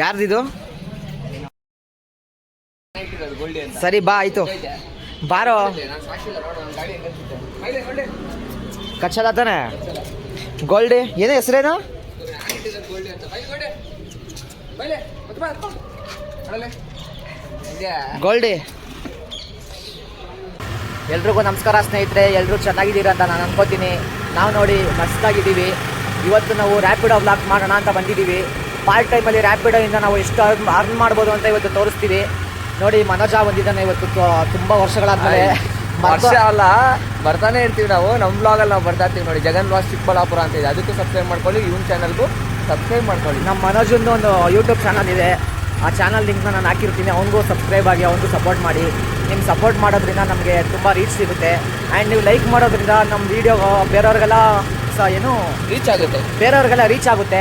ಯಾರ್ದಿದು ಸರಿ, ಬಾ, ಆಯ್ತು. ಬಾರೋ. ಕಚ್ಚಲ್ಲ ತಾನೆ? ಗೋಲ್ಡಿ, ಏನೇ ಹೆಸರೇನು? ಗೋಲ್ಡಿ. ಎಲ್ರಿಗೂ ನಮಸ್ಕಾರ ಸ್ನೇಹಿತರೆ ಎಲ್ಲರೂ ಚೆನ್ನಾಗಿದ್ದೀರಾ ಅಂತ ನಾನು ಅನ್ಕೋತೀನಿ. ನಾವು ನೋಡಿ ಮಸ್ತಾಗಿದ್ದೀವಿ. ಇವತ್ತು ನಾವು ರ್ಯಾಪಿಡೋ ಬ್ಲಾಕ್ ಮಾಡೋಣ ಅಂತ ಬಂದಿದ್ದೀವಿ. ಪಾರ್ಟ್ ಟೈಮಲ್ಲಿ ರ್ಯಾಪಿಡೋಯಿಂದ ನಾವು ಎಷ್ಟು ಅರ್ನ್ ಅರ್ನ್ ಮಾಡ್ಬೋದು ಅಂತ ಇವತ್ತು ತೋರಿಸ್ತೀವಿ. ನೋಡಿ ಮನೋಜ ಬಂದಿದ್ದಾನೆ ಇವತ್ತು ತುಂಬ ವರ್ಷಗಳಾದ್ಮೇಲೆ. ವರ್ಷ ಅಲ್ಲ ಬರ್ತಾನೆ ಇರ್ತೀವಿ ನಾವು. ನಮ್ಮ ಬ್ಲಾಗಲ್ಲಿ ನಾವು ಬರ್ತಾ ಇರ್ತೀವಿ ನೋಡಿ. ಜಗನ್ ಬ್ಲಾಗ್ ಚಿಕ್ಕಬಳ್ಳಾಪುರ ಅಂತ ಇದೆ. ಅದಕ್ಕೂ ಸಬ್ಸ್ಕ್ರೈಬ್ ಮಾಡ್ಕೊಳ್ಳಿ ಇವನ್ ಚಾನಲ್ಗೂ ಸಬ್ಸ್ಕ್ರೈಬ್ ಮಾಡ್ಕೊಳ್ಳಿ. ನಮ್ಮ ಮನೋಜಂದು ಒಂದು ಯೂಟ್ಯೂಬ್ ಚಾನಲ್ ಇದೆ. ಆ ಚಾನಲ್ ಲಿಂಕ್ನ ನಾನು ಹಾಕಿರ್ತೀನಿ. ಅವನಿಗೂ ಸಬ್ಸ್ಕ್ರೈಬ್ ಆಗಿ ಅವನಿಗೂ ಸಪೋರ್ಟ್ ಮಾಡಿ. ನಿಮ್ಗೆ ಸಪೋರ್ಟ್ ಮಾಡೋದ್ರಿಂದ ನಮಗೆ ತುಂಬ ರೀಚ್ ಸಿಗುತ್ತೆ. ಆ್ಯಂಡ್ ನೀವು ಲೈಕ್ ಮಾಡೋದ್ರಿಂದ ನಮ್ಮ ವೀಡಿಯೋ ಬೇರೆಯವ್ರಿಗೆಲ್ಲ ಸ ಏನು ರೀಚ್ ಆಗುತ್ತೆ. ಬೇರೆಯವ್ರಿಗೆಲ್ಲ ರೀಚ್ ಆಗುತ್ತೆ.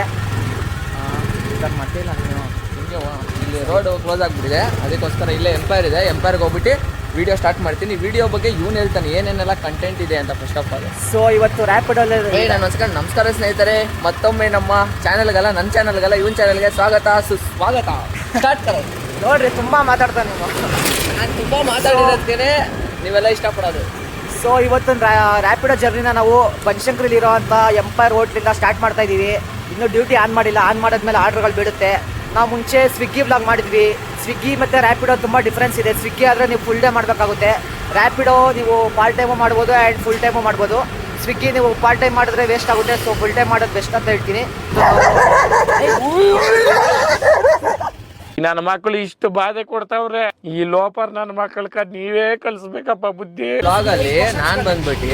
ಹಿಂಗೆ ಇಲ್ಲಿ ರೋಡ್ ಕ್ಲೋಸ್ ಆಗಿಬಿಟ್ಟಿದೆ. ಅದಕ್ಕೋಸ್ಕರ ಇಲ್ಲೇ ಎಂಪೈರ್ ಇದೆ. ಎಂಪೈರ್ಗೆ ಹೋಗ್ಬಿಟ್ಟು ವಿಡಿಯೋ ಸ್ಟಾರ್ಟ್ ಮಾಡ್ತೀನಿ. ವಿಡಿಯೋ ಬಗ್ಗೆ ಇವನು ಹೇಳ್ತಾನೆ ಏನೇನೆಲ್ಲ ಕಂಟೆಂಟ್ ಇದೆ ಅಂತ ಫಸ್ಟ್ ಆಫ್ ಆಲ್ ಸೊ ಇವತ್ತು ರ್ಯಾಪಿಡಲ್ಲಿ ಅಲ್ಲಿ ನಾನು ನಮಸ್ಕಾರ ನಮಸ್ಕಾರ ಸ್ನೇಹಿತರೆ. ಮತ್ತೊಮ್ಮೆ ನಮ್ಮ ಚಾನಲ್ಗೆಲ್ಲ ನನ್ನ ಚಾನಲ್ಗೆಲ್ಲ ಇವನ್ ಚಾನಲ್ಗೆ ಸ್ವಾಗತ. ಸುಸ್ವಾಗತ. ಸ್ಟಾರ್ಟ್ ನೋಡ್ರಿ ತುಂಬ ಮಾತಾಡ್ತಾನೆ ನೀವು ನಾನು ತುಂಬ ಮಾತಾಡಿರೋದಕ್ಕೆ ನೀವೆಲ್ಲ ಇಷ್ಟಪಡೋದು. ಸೊ ಇವತ್ತು ರ್ಯಾಪಿಡೋ ಜರ್ನಿನ ನಾವು ಬನಶಂಕರಲ್ಲಿ ಇರೋವಂಥ ಎಂಪೈರ್ ಹೋಟ್ಲಿಂದ ಸ್ಟಾರ್ಟ್ ಮಾಡ್ತಾ ಇದ್ದೀವಿ. ಇನ್ನೂ ಡ್ಯೂಟಿ ಆನ್ ಮಾಡಿಲ್ಲ. ಆನ್ ಮಾಡಿದ್ಮೇಲೆ ಆರ್ಡ್ರ್ಗಳು ಬೀಳುತ್ತೆ. ನಾವು ಮುಂಚೆ ಸ್ವಿಗ್ಗಿ ಬ್ಲಾಗ್ ಮಾಡಿದ್ವಿ. ಸ್ವಿಗ್ಗಿ ಮತ್ತು ರ್ಯಾಪಿಡೋ ತುಂಬ ಡಿಫ್ರೆನ್ಸ್ ಇದೆ. ಸ್ವಿಗ್ಗಿ ಆದರೆ ನೀವು ಫುಲ್ ಡೇ ಮಾಡಬೇಕಾಗುತ್ತೆ. ರ್ಯಾಪಿಡೋ ನೀವು ಪಾರ್ಟ್ ಟೈಮು ಮಾಡ್ಬೋದು ಆ್ಯಂಡ್ ಫುಲ್ ಟೈಮು ಮಾಡ್ಬೋದು. ಸ್ವಿಗ್ಗಿ ನೀವು ಪಾರ್ಟ್ ಟೈಮ್ ಮಾಡಿದ್ರೆ ವೇಸ್ಟ್ ಆಗುತ್ತೆ. ಸೊ ಫುಲ್ ಟೈಮ್ ಮಾಡೋದು ಬೆಸ್ಟ್ ಅಂತ ಹೇಳ್ತೀನಿ. ನನ್ನ ಮಕ್ಕಳು ಇಷ್ಟು ಬಾಧೆ ಕೊಡ್ತಾವ್ರೆ ಈ ಲೋಪರ್ ನನ್ನ ಮಕ್ಕಳ ನೀವೇ ಕಲ್ಸ್ಬೇಕಪ್ಪ ಬುದ್ಧಿ. ಬ್ಲಾಗಲ್ಲಿ ನಾನು ಬಂದ್ಬಿಟ್ಟು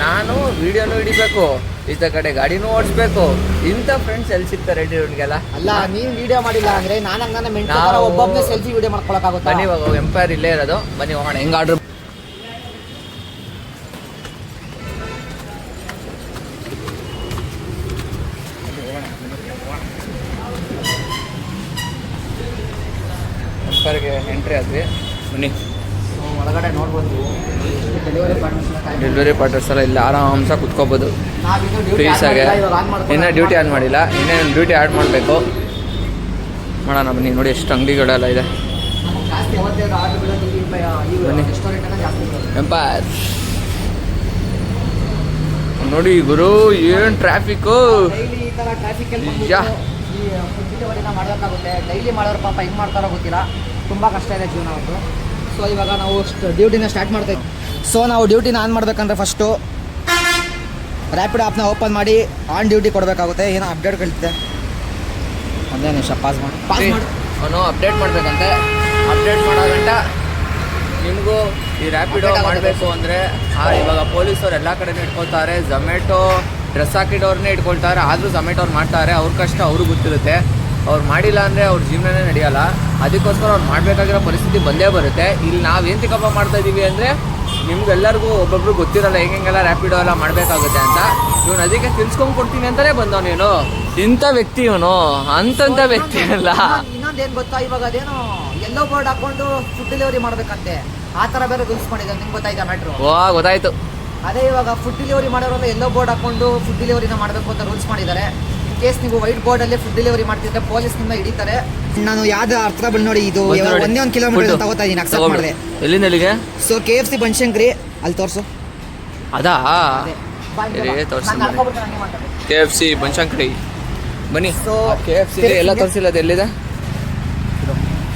ನಾನು ವಿಡಿಯೋನು ಹಿಡಿಬೇಕು ಈತ ಕಡೆ ಗಾಡಿನೂ ಓಡಿಸ್ಬೇಕು ಇಂಥ ಫ್ರೆಂಡ್ಸ್ ಎಲ್ಲಿ ಸಿಗ್ತಾರೆ ಇವ್ನಿಗೆಲ್ಲ ಅಲ್ಲ ನೀವು ವಿಡಿಯೋ ಮಾಡಿಲ್ಲ ಅಂದ್ರೆ ನಾನು ಹಂಗನೆ ಮೆಂಟ್ ನಾವು- ಒಬ್ಬೊಬ್ಬನೇ ಸೆಲ್ಫಿ ವಿಡಿಯೋ ಮಾಡ್ಕೊಳಕ್ಕಾಗುತ್ತಾ? ಬನ್ನಿ ಇವಾಗ ಎಂಪೈರ್ ಇಲ್ಲೇ ಇರೋದು ಬನ್ನಿ ಹೋಗೋಣ. ಹೆಂಗ್ ಆರ್ಡರ್ ಎಂಟ್ರಿ ಆದ್ವಿ. ಬನ್ನಿ. ಒಳಗಡೆ ನೋಡ್ಬೋದು. ಡೆಲಿವರಿ ಪಾರ್ಟರ್ಸ್ ಎಲ್ಲ ಇಲ್ಲಿ ಆರಾಮ್ಸ ಕುತ್ಕೋಬೋದು. ಫ್ರೀಸಾಗೆ ಇನ್ನೂ ಡ್ಯೂಟಿ ಆನ್ ಮಾಡಿಲ್ಲ. ಇನ್ನೇನು ಡ್ಯೂಟಿ ಆ್ಯಡ್ ಮಾಡಬೇಕು? ಮಾಡೋಣ ಬನ್ನಿ ನೋಡಿ ಎಷ್ಟು ಅಂಗಡಿಗಳೆಲ್ಲ ಇದೆ. ಬನ್ನಿ. ಎಂಪೈರ್ ನೋಡಿ ಗುರು ಏನು ಟ್ರಾಫಿಕ್ಕು ಯಾ. ಡೆಲಿವರಿನ ಮಾಡೋಕ್ಕಾಗುತ್ತೆ ಡೈಲಿ ಮಾಡೋರು ಪಾಪ ಹೆಂಗೆ ಮಾಡ್ತಾರೋ ಗೊತ್ತಿಲ್ಲ. ತುಂಬ ಕಷ್ಟ ಇದೆ ಜೀವನ ಅವ್ರದ್ದು ಸೊ ಇವಾಗ ನಾವು ಡ್ಯೂಟಿನ ಸ್ಟಾರ್ಟ್ ಮಾಡ್ತಾ ಇದ್ದೀವಿ ಸೊ ನಾವು ಡ್ಯೂಟಿನ ಆನ್ ಮಾಡಬೇಕಂದ್ರೆ ಫಸ್ಟು ರ್ಯಾಪಿಡ್ ಆ್ಯಪ್ನ ಓಪನ್ ಮಾಡಿ ಆನ್ ಡ್ಯೂಟಿ ಕೊಡಬೇಕಾಗುತ್ತೆ. ಏನೋ ಅಪ್ಡೇಟ್ ಕಳಿತೆ ಒಂದೇ ನಿಮಿಷ ಪಾಸ್ ಮಾಡಿ. ಪಾಸ್ ಮಾಡಿ. ಅವನು ಅಪ್ಡೇಟ್ ಮಾಡಬೇಕಂತೆ. ಅಪ್ಡೇಟ್ ಮಾಡೋ ಗಂಟ. ನಿಮಗೂ ಈ ರ್ಯಾಪಿಡೋ. ಮಾಡಬೇಕು ಅಂದರೆ ಇವಾಗ ಪೊಲೀಸವ್ರು ಎಲ್ಲ ಕಡೆನೂ ಇಟ್ಕೊಳ್ತಾರೆ. ಝೊಮ್ಯಾಟೊ ಡ್ರೆಸ್ ಹಾಕಿಡೋರ್ನೇ ಇಟ್ಕೊಳ್ತಾರೆ. ಆದರೂ ಝೊಮ್ಯಾಟೋರು ಮಾಡ್ತಾರೆ. ಅವ್ರ ಕಷ್ಟ ಅವ್ರಿಗೆ ಗೊತ್ತಿರುತ್ತೆ. ಅವ್ರು ಮಾಡಿಲ್ಲ ಅಂದರೆ ಅವ್ರ ಜೀವನನೇ ನಡೆಯಲ್ಲ. ಅದಕ್ಕೋಸ್ಕರ ಅವ್ರು ಮಾಡಬೇಕಾಗಿರೋ ಪರಿಸ್ಥಿತಿ ಬಂದೇ ಬರುತ್ತೆ. ಇಲ್ಲಿ ನಾವು ಏನು ತಿಕ್ಕಪ್ಪ ಮಾಡ್ತಾ ಇದ್ದೀವಿ ಅಂದರೆ ನಿಮ್ಗೆಲ್ಲರಿಗೂ ಒಬ್ಬೊಬ್ರು ಗೊತ್ತಿರಲ್ಲ ಹೆಂಗೆಲ್ಲ ರ್ಯಾಪಿಡೋ ಎಲ್ಲ ಮಾಡಬೇಕಾಗುತ್ತೆ ಅಂತ. ಇವನು ಅದಕ್ಕೆ ತಿಳ್ಸ್ಕೊಂಡು ಕೊಡ್ತೀನಿ ಅಂತಲೇ ಬಂದವನೇನು ಇಂಥ ವ್ಯಕ್ತಿ ಇವನು. ಅಂತಂಥ ವ್ಯಕ್ತಿ ಅಲ್ಲ. ಇನ್ನೊಂದು ಏನು ಗೊತ್ತಾ? ಇವಾಗ ಅದೇನು ಎಲ್ಲೋ ಬೋರ್ಡ್ ಹಾಕೊಂಡು ಫುಡ್ ಡೆಲಿವರಿ ಮಾಡ್ಬೇಕಂತೆ. ಆ ಥರ ಬೇರೆ ರೂಲ್ಸ್ ಮಾಡಿದ್ದಾರೆ. ನಿಮ್ಗೆ ಗೊತ್ತಾಯ್ತಾ ಮ್ಯಾಟ್ರು ಓಹ್ ಗೊತ್ತಾಯ್ತು. ಅದೇ ಇವಾಗ ಫುಡ್ ಡೆಲಿವರಿ ಮಾಡೋರೆಲ್ಲ ಎಲ್ಲೋ ಬೋರ್ಡ್ ಹಾಕೊಂಡು ಫುಡ್ ಡೆಲಿವರಿನ ಮಾಡಬೇಕು ಅಂತ ರೂಲ್ಸ್ ಮಾಡಿದ್ದಾರೆ. ಕೇಸ್ ನೀವು ವೈಟ್ ಬೋರ್ಡ್ ಅಲ್ಲಿ ಫುಡ್ ಡೆಲಿವರಿ ಮಾಡ್ತಿದ್ರೆ ಪೊಲೀಸ್ ನಿಮ್ಮ ಹಿಡಿತಾರೆ. ನಾನು ಯಾವ್ದು ಅರ್ಥ ಬಂದು ನೋಡಿ ಇದು. ಒಂದೇ ಒಂದು ಕಿಲೋಮೀಟರ್ ತಗೋತಾ ಇದೀನಿ ಅಕ್ಸೆಪ್ಟ್. ಮಾಡಿದೆ. ಎಲ್ಲಿಂದ ಎಲ್ಲಿಗೆ so K F C Banashankari ಅಲ್ಲಿ ತೋರಿಸು. ಅದಾ. ಕೆ ಎಫ್ ಸಿ ಬನಶಂಕರಿ ಬನ್ನಿ. ಸೊ ಕೆ ಎಫ್ ಸಿ ಎಲ್ಲ ತೋರಿಸಿಲ್ಲ ಅದು ಎಲ್ಲಿದೆ?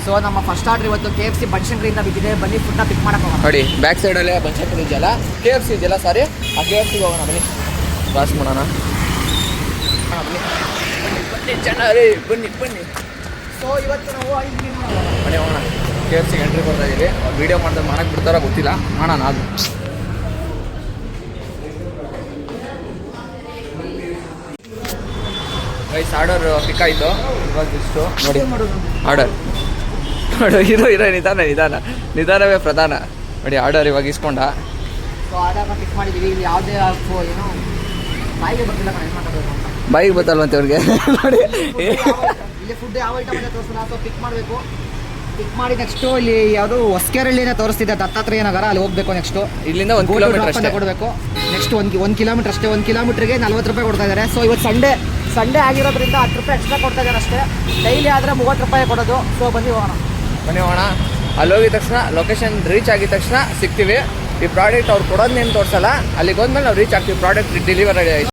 ಸೊ ನಮ್ಮ ಫಸ್ಟ್ ಆರ್ಡರ್ ಇವತ್ತು ಕೆ ಎಫ್ ಸಿ ಬನಶಂಕರಿಯಿಂದ ಬಿದ್ದಿದೆ. ಬನ್ನಿ ಫುಡ್ನ ಪಿಕ್ ಮಾಡಕ್ಕೆ ಹೋಗೋಣ. ನೋಡಿ ಬ್ಯಾಕ್ ಸೈಡಲ್ಲೇ ಬನಶಂಕರಿ ಇದೆಯಲ್ಲ? ಕೆ ಎಫ್ ಸಿ ಇದೆಯಲ್ಲ ಸಾರಿ ಆ ಕೆ ಎಫ್ ಸಿಗೆ ಹೋಗೋಣ ಬನ್ನಿ. ಕ್ರಾಸ್ ಮಾಡೋಣ. ಬನ್ನಿ. ಬನ್ನಿ ಚೆನ್ನಾಗಿ ಬನ್ನಿ ಬನ್ನಿ. ಸೊ ಇವತ್ತು ನಾವು ಬನ್ನಿ ಹೋಗೋಣ. ಕೆ ಎಫ್ ಸಿಗೆ ಎಂಟ್ರಿ ಕೊಡ್ತಾ ಇದ್ದೀವಿ ವೀಡಿಯೋ ಮಾಡಿದ್ರೆ ಮಾಡಕ್ಕೆ ಬಿಡ್ತಾರೋ ಗೊತ್ತಿಲ್ಲ. ಮಾಡೋಣ ಅದು ವೈಸ್ ಆರ್ಡರ್ ಪಿಕ್ ಆಯಿತು. ಇವಾಗ ಇಷ್ಟು ನೋಡಿ. ಆರ್ಡರ್ ನೋಡು ಇರೋ ಇರೋ ನಿಧಾನ ನಿಧಾನ. ನಿಧಾನವೇ ಪ್ರಧಾನ. ನೋಡಿ ಆರ್ಡರ್ ಇವಾಗ ಇಸ್ಕೊಂಡ. ಸೊ ಆರ್ಡರ್ನ ಪಿಕ್ ಮಾಡಿದ್ದೀವಿ ಇಲ್ಲಿ ಯಾವುದೇ ಏನೋ ಬಾಯಿಗೆ ಬರ್ತಿಲ್ಲ ಏನು ಅಂತ. ಬಾಯಿಗೆ ಬತ್ತಲ್ವಂತೆ ಅವ್ರಿಗೆ ನೋಡಿ. ಇಲ್ಲಿ ಫುಡ್ ಯಾವ ಐಟಮ್ ತೋರಿಸಲ್ಲ ಸೊ ಪಿಕ್ ಮಾಡಬೇಕು. ಪಿಕ್ ಮಾಡಿ ನೆಕ್ಸ್ಟು ಇಲ್ಲಿ ಯಾವುದು ಹೊಸಕೆರಳ್ಳಿನೇ ತೋರಿಸ್ತಿದೆ ದತ್ತಾತ್ರೇಯ ನಗರ. ಅಲ್ಲಿ ಹೋಗಬೇಕು ನೆಕ್ಸ್ಟು ಇಲ್ಲಿಂದ ಒಂದು ಕಿಲೋಮೀಟರ್ ಅಷ್ಟೇ. ಕೊಡಬೇಕು. ನೆಕ್ಸ್ಟ್ ಒಂದು ಒಂದು ಕಿಲೋಮೀಟರ್ ಅಷ್ಟೇ. ಒಂದು ಕಿಲೋಮೀಟರ್ಗೆ ನಲ್ವತ್ತು ರೂಪಾಯಿ ಕೊಡ್ತಾ ಇದ್ದಾರೆ ಸೊ ಇವತ್ತು ಸಂಡೇ ಸಂಡೇ ಆಗಿರೋದ್ರಿಂದ ಹತ್ತು ರೂಪಾಯಿ ಎಕ್ಸ್ಟ್ರಾ ಕೊಡ್ತಾ ಇದ್ದಾರೆ ಅಷ್ಟೇ. ಡೈಲಿ ಆದರೆ ಮೂವತ್ತು ರೂಪಾಯಿ ಕೊಡೋದು. ಸೊ ಬನ್ನಿ ಹೋಗೋಣ. ಬನ್ನಿ ಹೋಗೋಣ. ಅಲ್ಲಿ ಹೋಗಿದ ತಕ್ಷಣ ಲೊಕೇಶನ್ ರೀಚ್ ಆಗಿದ ತಕ್ಷಣ ಸಿಗ್ತೀವಿ. ಈ ಪ್ರಾಡಕ್ಟ್ ಅವ್ರು ಕೊಡೋದನ್ನೇನು ತೋರಿಸಲ್ಲ. ಅಲ್ಲಿಗೆ ಹೋದ್ಮೇಲೆ ನಾವು ರೀಚ್ ಆಗ್ತೀವಿ. ಪ್ರಾಡಕ್ಟ್ ಡೆಲಿವರಿ ಆಯ್ತು.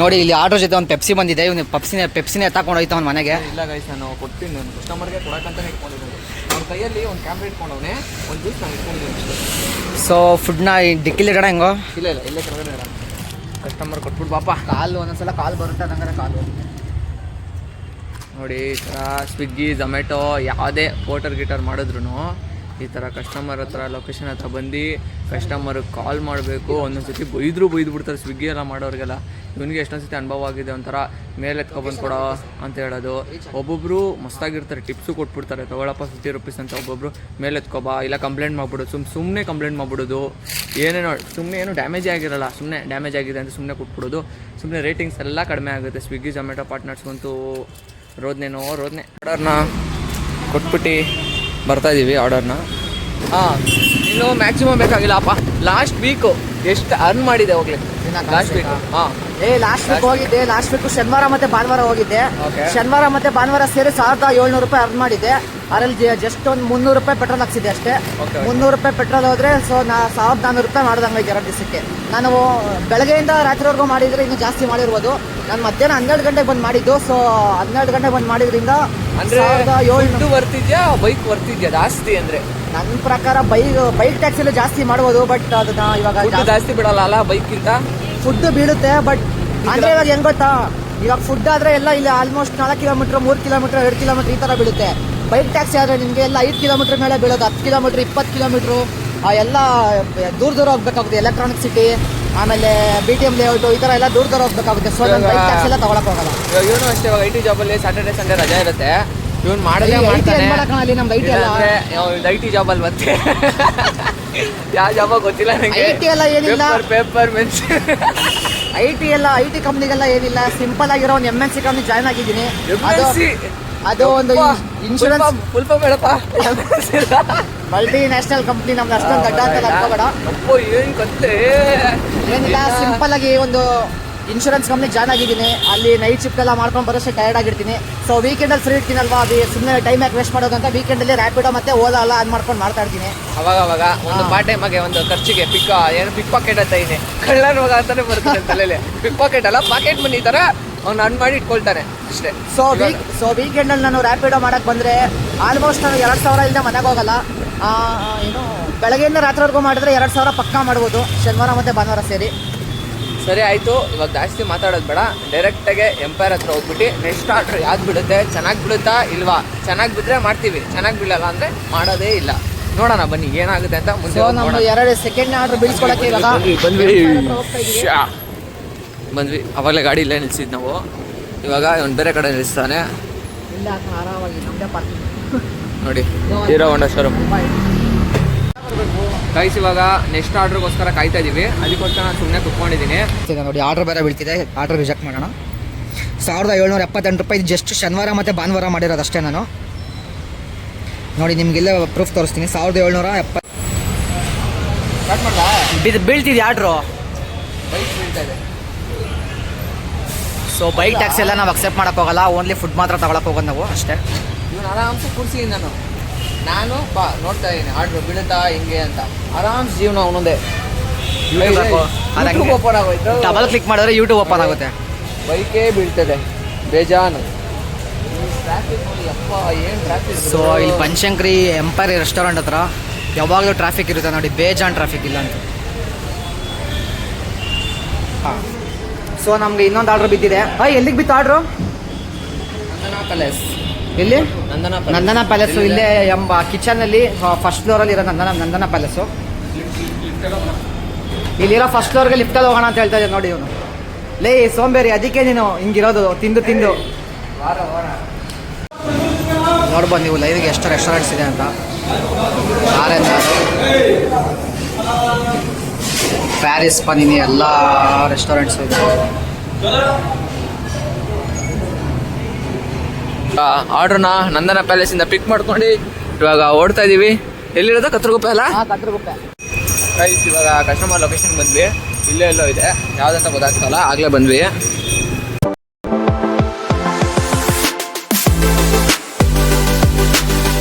ನೋಡಿ ಇಲ್ಲಿ ಆರ್ಡರ್ ಜೊತೆ ಒಂದು ಪೆಪ್ಸಿ ಬಂದಿದೆ. ಇವನು ಪೆಪ್ಸಿನೇ ಪೆಪ್ಸಿನೇ ಎತ್ತಾಕೊಂಡು ಹೋಯ್ತು ಅವ್ನ ಮನೆಗೆ. ಇಲ್ಲ ಗೈಸ್ ನಾನು ಕೊಡ್ತೀನಿ. ನಾನು ಕಸ್ಟಮರ್ಗೆ ಕೊಡಕ್ಕಂತಾನೆ ಇಟ್ಕೊಂಡಿದ್ದೀನಿ. ಅವ್ನ ಕೈಯಲ್ಲಿ ಒಂದು ಕ್ಯಾಮ್ರಾ ಇಟ್ಕೊಂಡವನೆ ಒಂದು ಜ್ಯೂಸ್ ನಾನು ಇಟ್ಕೊಂಡಿದ್ದೀನಿ ಸೊ ಫುಡ್ನ ಡಿಕ್ಕಿಲಿ ಇಡೋಣ ಹೆಂಗೋ? ಇಲ್ಲ ಇಲ್ಲ ಇಲ್ಲೇ ಕೆಳಗಡೆ ಇಡೋಣ. ಕಸ್ಟಮರ್ ಕೊಟ್ಬಿಟ್ಟು ಬಾಪ ಕಾಲು ಒಂದೊಂದ್ಸಲ ಕಾಲ್ ಬರುತ್ತೆ ಅದಂಗಾರೆ ಕಾಲು. ನೋಡಿ ಈ ಥರ ಸ್ವಿಗ್ಗಿ ಝೊಮ್ಯಾಟೊ ಯಾವುದೇ ಓಟರ್ ಗಿಟರ್ ಮಾಡಿದ್ರು ಈ ಥರ ಕಸ್ಟಮರ್ ಹತ್ರ ಲೊಕೇಶನ್ ಹತ್ರ ಬಂದು ಕಸ್ಟಮರ್ಗೆ ಕಾಲ್ ಮಾಡಬೇಕು. ಒಂದೊಂದು ಸತಿ ಬೈದ್ರು ಬೈದು ಬಿಡ್ತಾರೆ ಸ್ವಿಗ್ಗಿ ಎಲ್ಲ ಮಾಡೋರಿಗೆಲ್ಲ. ಇವನಿಗೆ ಎಷ್ಟೊಂದು ಸತಿ ಅನುಭವ ಆಗಿದೆ ಒಂಥರ ಮೇಲೆ ಎತ್ಕೊಬಂದು ಕೊಡೋ ಅಂತ ಹೇಳೋದು. ಒಬ್ಬೊಬ್ಬರು ಮಸ್ತಾಗಿರ್ತಾರೆ ಟಿಪ್ಸು ಕೊಟ್ಬಿಡ್ತಾರೆ. ತಗೊಳಪ್ಪ ಫಿಫ್ಟಿ ರುಪೀಸ್ ಅಂತ ಒಬ್ಬೊಬ್ರು ಮೇಲೆ ಎತ್ಕೊಬಾ ಇಲ್ಲ ಕಂಪ್ಲೇಂಟ್ ಮಾಡ್ಬಿಡೋದು ಸುಮ್ ಸುಮ್ಮನೆ ಕಂಪ್ಲೇಂಟ್ ಮಾಡ್ಬಿಡೋದು. ಏನೇನೋ ಸುಮ್ಮನೆ ಏನು ಡ್ಯಾಮೇಜೇ ಆಗಿರಲ್ಲ ಸುಮ್ಮನೆ ಡ್ಯಾಮೇಜ್ ಆಗಿದೆ ಅಂತ ಸುಮ್ಮನೆ ಕೊಟ್ಬಿಡೋದು. ಸುಮ್ಮನೆ ರೇಟಿಂಗ್ಸ್ ಎಲ್ಲ ಕಡಿಮೆ ಆಗುತ್ತೆ. ಸ್ವಿಗ್ಗಿ ಜೊಮ್ಯಾಟೊ ಪಾರ್ಟ್ನರ್ಸ್ಗಂತೂ ರೋದ್ನೇನೋ ರೋದ್ನೆ. ಆರ್ಡರ್ನ ಕೊಟ್ಬಿಟ್ಟು ಬರ್ತಾ ಇದ್ದೀವಿ ಆರ್ಡರ್ನ ಹಾಂ. ಇನ್ನು ಮ್ಯಾಕ್ಸಿಮಮ್ ಬೇಕಾಗಿಲ್ಲಪ್ಪ ಲಾಸ್ಟ್ ವೀಕು ಎಷ್ಟು ಅರ್ನ್ ಮಾಡಿದೆ ಹೋಗ್ಲಿ. ಲಾಸ್ಟ್ ವೀಕ್ ಹಾಂ. ಏ ಲಾಸ್ಟ್ ವೀಕ್ ಹೋಗಿದ್ದೆ ಲಾಸ್ಟ್ ವೀಕ್ ಶನಿವಾರ ಮತ್ತೆ ಭಾನುವಾರ ಹೋಗಿದ್ದೆ. ಶನಿವಾರ ಮತ್ತೆ ಭಾನುವಾರ ಸೇರಿ ಸಾವಿರದ ಏಳ್ನೂರು ರೂಪಾಯಿ ಅರ್ನ್ ಮಾಡಿದ್ದೆ. ಅದರಲ್ಲಿ ಜಸ್ಟ್ ಒಂದು ಮುನ್ನೂರು ರೂಪಾಯಿ ಪೆಟ್ರೋಲ್ ಹಾಕ್ಸಿದೆ ಅಷ್ಟೇ. ಮುನ್ನೂರು ರೂಪಾಯಿ ಪೆಟ್ರೋಲ್ ಹೋದ್ರೆ ಸೊ ನಾ ಸಾವಿರದ ನಾನ್ನೂರು ರೂಪಾಯಿ ಮಾಡ್ದಂಗೆ ಎರಡು ದಿವಸಕ್ಕೆ. ನಾನು ಬೆಳಗ್ಗೆಯಿಂದ ರಾತ್ರಿವರೆಗೂ ಮಾಡಿದ್ರೆ ಇನ್ನು ಜಾಸ್ತಿ ಮಾಡಿರ್ಬೋದು. ನಾನು ಮಧ್ಯಾಹ್ನ ಹನ್ನೆರಡು ಗಂಟೆಗೆ ಬಂದು ಮಾಡಿದ್ದು. ಸೊ ಹನ್ನೆರಡು ಗಂಟೆಗೆ ಬಂದು ಮಾಡಿದ್ರಿಂದ ಅಂದ್ರೆ ವರ್ತಿದ್ಯಾ ಬೈಕ್ ಬರ್ತಿದ್ಯಾ ಜಾಸ್ತಿ ಅಂದ್ರೆ? ನನ್ನ ಪ್ರಕಾರ ಬೈಕ್ ಬೈಕ್ ಟ್ಯಾಕ್ಸಿಲಿ ಜಾಸ್ತಿ ಮಾಡ್ಬೋದು ಬಟ್ ಅದನ್ನ ಇವಾಗ ಜಾಸ್ತಿ ಬಿಡಲ್ಲ ಅಲ್ಲ ಬೈಕ್ಗಿಂತ? ಫುಡ್ ಬೀಳುತ್ತೆ ಬಟ್ ಅಂದ್ರೆ ಇವಾಗ ಹೆಂಗ್ ಗೊತ್ತಾ? ಇವಾಗ ಫುಡ್ ಆದ್ರೆ ಎಲ್ಲ ಇಲ್ಲಿ ಆಲ್ಮೋಸ್ಟ್ ನಾಲ್ಕು ಕಿಲೋಮೀಟರ್ ಮೂರು ಕಿಲೋಮೀಟರ್ ಎರಡು ಕಿಲೋಮೀಟರ್ ಈ ತರ ಬೀಳುತ್ತೆ. ಬೈಕ್ ಟ್ಯಾಕ್ಸಿ ಆದ್ರೆ ನಿಮಗೆ ಎಲ್ಲ ಐದು ಕಿಲೋಮೀಟರ್ ಮೇಲೆ ಬೀಳೋದು ಹತ್ತು ಕಿಲೋಮೀಟರ್ ಇಪ್ಪತ್ತು ಕಿಲೋಮೀಟ್ರು ಎಲ್ಲ ದೂರ ದೂರ ಹೋಗ್ಬೇಕಾಗುತ್ತೆ ಎಲೆಕ್ಟ್ರಾನಿಕ್ ಸಿಟಿ ಆಮೇಲೆ ಬಿ ಟಿ ಎಂ ಲೇಔಟ್ ಈ ತರ ಎಲ್ಲ ದೂರ ದೂರ ಹೋಗ್ಬೇಕಾಗುತ್ತೆ. ಸೊ ನಾನು ಬೈಕ್ ಟ್ಯಾಕ್ಸಿ ಎಲ್ಲ ತಗೊಳಕ್ ಹೋಗಲ್ಲ. ಇವಾಗ ಇವನು ಅಷ್ಟೇ ಇವಾಗ ಐ ಟಿ ಜಾಬಲ್ಲಿ ಸ್ಯಾಟರ್ಡೆ ಸಂಡೇ ರಜಾ ಇರುತ್ತೆ. ಇವನು ಮಾಡಿದ್ರೆ ಐ ಟಿ ಮಾಡ್ತಾನೆ. ಏನ್ ಮಾಡಕ್ ಅಲ್ಲಿ? ನಮ್ದು ಐ ಟಿ ಜಾಬ್ ಐ ಜಾಬಲ್ಲಿ ಮತ್ತೆ. ಯಾವ ಜಾಬ ಗೊತ್ತಿಲ್ಲ ನಂಗೆ. ಟಿ ಎಲ್ಲ ಏನಿಲ್ಲ. ಪೇಪರ್ ಮೆನ್ಸ್ ಐ ಟಿ ಎಲ್ಲ ಐ ಟಿ ಕಂಪ್ನಿಗೆಲ್ಲ ಏನಿಲ್ಲ. ಸಿಂಪಲ್ ಆಗಿರೋ ಒಂದು M N C company join ಆಗಿದ್ದೀನಿ. ಅದು ಅದು ಒಂದು ಇನ್ಶೂರೆನ್ಸ್ ಫುಲ್ ಬೇಡಪ್ಪ ಹೇಳಪ್ಪ. ಮಲ್ಟಿ ನ್ಯಾಷನಲ್ ಕಂಪ್ನಿ ನಮ್ದು ಅಷ್ಟೊಂದು ದೊಡ್ಡ ಅಂತ ಅನ್ಕೋಬೇಡ ಅಪ್ಪೋ ಏನ್ ಕತ್ತೆ ಏನಿಲ್ಲ ಸಿಂಪಲ್ ಆಗಿ ಒಂದು ಇನ್ಶೂರೆನ್ಸ್ ಕಂಪ್ನಿ ಜಾಯ್ನ್ ಆಗಿದ್ದೀನಿ. ಅಲ್ಲಿ ನೈಟ್ ಶಿಫ್ಟ್ ಎಲ್ಲ ಮಾಡ್ಕೊಂಡು ಬರೋಷ್ಟು ಟೈರ್ಡ್ ಆಗಿರ್ತೀನಿ. ಸೊ ವೀಕೆಂಡಲ್ಲಿ ಫ್ರೀ ಇರ್ತೀನಲ್ವಾ? ಅದು ಸುಮ್ಮನೆ ಟೈಮ್ ಯಾಕೆ ವೇಸ್ಟ್ ಮಾಡೋದಂತ ಅಂತ ವೀಕೆಂಡಲ್ಲಿ ರ್ಯಾಪಿಡೋ ಮತ್ತೆ ಓಲಾ ಅಲ್ಲ ಅದು ಮಾಡ್ಕೊಂಡು ಮಾಡ್ತಾ ಇರ್ತೀನಿ. ಅವಾಗ ಅವಾಗ ಒಂದು ಪಾರ್ಟ್ ಆಗಿ ಒಂದು ಖರ್ಚಿಗೆ ಪಿಕ್ ಏನು ಪಿಕ್ ಪಾಕೆಟ್ ಅಂತ ಇದೆ. ಕಳ್ಳನ ಮಗ ಅಂತಾನೆ ಬರ್ತಾರೆ ತಲೆಯಲ್ಲಿ ಪಿಕ್ ಪಾಕೆಟ್ ಅಲ್ಲ ಪಾಕೆಟ್ ಮನಿ ತರ ಅವ್ನು ಅನ್ ಮಾಡಿ ಇಟ್ಕೊಳ್ತಾನೆ ಅಷ್ಟೇ. ಸೊ ವೀಕ್ ಸೊ ವೀಕೆಂಡಲ್ಲಿ ನಾನು ರ್ಯಾಪಿಡೋ ಮಾಡಕ್ಕೆ ಬಂದರೆ ಆಲ್ಮೋಸ್ಟ್ ನಾನು ಎರಡು ಸಾವಿರ ಇಲ್ಲದೆ ಮನೆಗೆ ಹೋಗಲ್ಲ. ಏನು ಬೆಳಗ್ಗೆಯಿಂದ ರಾತ್ರಿವರೆಗೂ ಮಾಡಿದ್ರೆ ಎರಡು ಸಾವಿರ ಪಕ್ಕಾ ಮಾಡ್ಬೋದು. ಶನಿವಾರ ಮತ್ತು ಭಾನುವಾರ ಸೇರಿ. ಸರಿ ಆಯ್ತು ಇವಾಗ ಜಾಸ್ತಿ ಮಾತಾಡೋದು ಬೇಡ. ಡೈರೆಕ್ಟಾಗೆ ಎಂಪೈರ್ ಹತ್ರ ಹೋಗ್ಬಿಟ್ಟು ನೆಕ್ಸ್ಟ್ ಆರ್ಡರ್ ಯಾವ್ದು ಬಿಡುತ್ತೆ ಚೆನ್ನಾಗಿ ಬಿಡುತ್ತಾ ಇಲ್ವಾ? ಚೆನ್ನಾಗಿ ಬಿದ್ದರೆ ಮಾಡ್ತೀವಿ. ಚೆನ್ನಾಗಿ ಬಿಡಲ್ಲ ಅಂದರೆ ಮಾಡೋದೇ ಇಲ್ಲ. ನೋಡೋಣ ಬನ್ನಿ ಏನಾಗುತ್ತೆ ಅಂತ ಮುಂದೆ ನಮ್ಮ. ಎರಡು ಸೆಕೆಂಡ್ ಆರ್ಡರ್ ಬೀಳ್ಸ್ಕೊಳಕ್ಕೆ ಇವಾಗ ಬಂದ್ವಿ ಬಂದ್ವಿ. ಹೋಗ್ತಾ ಇದೀವಿ. ಬಂದ್ವಿ. ಅವಾಗಲೇ ಗಾಡಿ ಇಲ್ಲೇ ನಿಲ್ಸಿದ್ ನಾವು. ಇವಾಗ ಒಂದು ಬೇರೆ ಕಡೆ ನಿಲ್ಲಿಸ್ತಾನೆ ನೋಡಿ. ಹೀರೋ ಹೊಂಡ ಶೋರೂಮ್ ಗೈಸ್ ಇವಾಗ ನೆಕ್ಸ್ಟ್ ಆರ್ಡ್ರಿಗೋಸ್ಕರ ಕಾಯ್ತಾ ಇದೀವಿ. ಅದಕ್ಕೋಸ್ಕರ ನಾನು ಸುಮ್ಮನೆ ಕುತ್ಕೊಂಡಿದ್ದೀನಿ. ನೋಡಿ ಆರ್ಡರ್ ಬೇರೆ ಬೀಳ್ತಿದೆ. ಆರ್ಡರ್ ರಿಜೆಕ್ಟ್ ಮಾಡೋಣ. ಸಾವಿರದ ಏಳ್ನೂರ ಎಪ್ಪತ್ತೆಂಟು ರೂಪಾಯಿ ಜಸ್ಟ್ ಶನಿವಾರ ಮತ್ತು ಭಾನುವಾರ ಮಾಡಿರೋದು ಅಷ್ಟೇ ನಾನು. ನೋಡಿ ನಿಮಗೆಲ್ಲ ಪ್ರೂಫ್ ತೋರಿಸ್ತೀನಿ. ಸಾವಿರದ ಏಳ್ನೂರ ಎಪ್ಪತ್ತು ಬೀಳ್ತಿದೆ ಆರ್ಡ್ರು ಬೈಕ್ ಬೀಳ್ತಾ ಇದೆ. ಸೊ ಬೈಕ್ ಟ್ಯಾಕ್ಸ್ ಎಲ್ಲ ನಾವು ಅಕ್ಸೆಪ್ಟ್ ಮಾಡೋಕ್ಕೋಗಲ್ಲ ಓನ್ಲಿ ಫುಡ್ ಮಾತ್ರ ತಗೊಳಕ್ಕೆ ಹೋಗೋದು ನಾವು ಅಷ್ಟೇ. ನಾನು ಆರಾಮ್ಸೆ ಕೂರಿಸಿ ನಾನು. ನಾನು ಬಾ ನೋಡ್ತಾ ಇದ್ದೀನಿ ಆರ್ಡ್ರ್ ಬೀಳುತ್ತಾ ಹಿಂಗೆ ಅಂತ. ಆರಾಮ್ ಜೀವನ ಅವನೊಂದೇ. ಯೂಟ್ಯೂಬ್ ಓಪನ್ ಆಗೋಯ್ತು. ಡಬಲ್ ಕ್ಲಿಕ್ ಮಾಡಿದ್ರೆ ಯೂಟ್ಯೂಬ್ ಓಪನ್ ಆಗುತ್ತೆ. ಬೈಕೇ ಬೀಳ್ತದೆ. ಬೇಜಾನು. ಸೊ ಇಲ್ಲಿ ಪಂಚಂಕ್ರಿ ಎಂಪೈರಿ ರೆಸ್ಟೋರೆಂಟ್ ಹತ್ರ ಯಾವಾಗಲೂ ಟ್ರಾಫಿಕ್ ಇರುತ್ತೆ ನೋಡಿ. ಬೇಜಾನ್ ಟ್ರಾಫಿಕ್ ಇಲ್ಲ ಅಂತ. ಸೊ ನಮ್ಗೆ ಇನ್ನೊಂದು ಆರ್ಡರ್ ಬಿದ್ದಿದೆ. ಹಾಯ್ ಎಲ್ಲಿಗೆ ಬಿತ್ತು ಆರ್ಡ್ರು ನಂದನಾ ಪ್ಯಾಲೇಸ್ ಎಲ್ಲಿ? ನಂದನಾ ಪ್ಯಾಲೇಸು ಇಲ್ಲೇ ಎಂಬ ಕಿಚನಲ್ಲಿ ಫಸ್ಟ್ ಫ್ಲೋರಲ್ಲಿ ಇರೋ ನಂದನ ನಂದನ ಪ್ಯಾಲೇಸು ಇಲ್ಲಿರೋ ಫಸ್ಟ್ ಫ್ಲೋರ್ಗೆ ಲಿಫ್ಟಲ್ಲಿ ಹೋಗೋಣ ಅಂತ ಹೇಳ್ತಾ ಇದ್ದೆ ನೋಡಿ ಇವನು. ಲೇ ಸೋಂಬೇರಿ ಅದಕ್ಕೆ ನೀನು ಹಿಂಗಿರೋದು ತಿಂದು ತಿಂದು. ನೋಡ್ಬೋದು ನೀವು ಲೈವ್ಗೆ ಎಷ್ಟು ರೆಸ್ಟೋರೆಂಟ್ಸ್ ಇದೆ ಅಂತ. ಪ್ಯಾರಿಸ್ ಪನಿನಿ ಎಲ್ಲ ರೆಸ್ಟೋರೆಂಟ್ಸ್ ಇದೆ. ಆರ್ಡ್ರನ್ನ ನಂದನ ಪ್ಯಾಲೇಸಿಂದ ಪಿಕ್ ಮಾಡ್ಕೊಂಡು ಇವಾಗ ಓಡ್ತಾ ಇದೀವಿ. ಎಲ್ಲಿರೋದ? ಕತ್ರಗುಪ್ಪೆ ಅಲ್ಲ? ಹಾಂ ಕತ್ರಗುಪ್ಪೆ ಇವಾಗ ಕಸ್ಟಮರ್ ಲೊಕೇಶನ್ ಬಂದ್ವಿ. ಇಲ್ಲೇ ಎಲ್ಲೋ ಇದೆ. ಯಾವ್ದಂತ ಗೊತ್ತಾಗ್ತಲ್ಲ ಆಗ್ಲೇ ಬಂದ್ವಿ.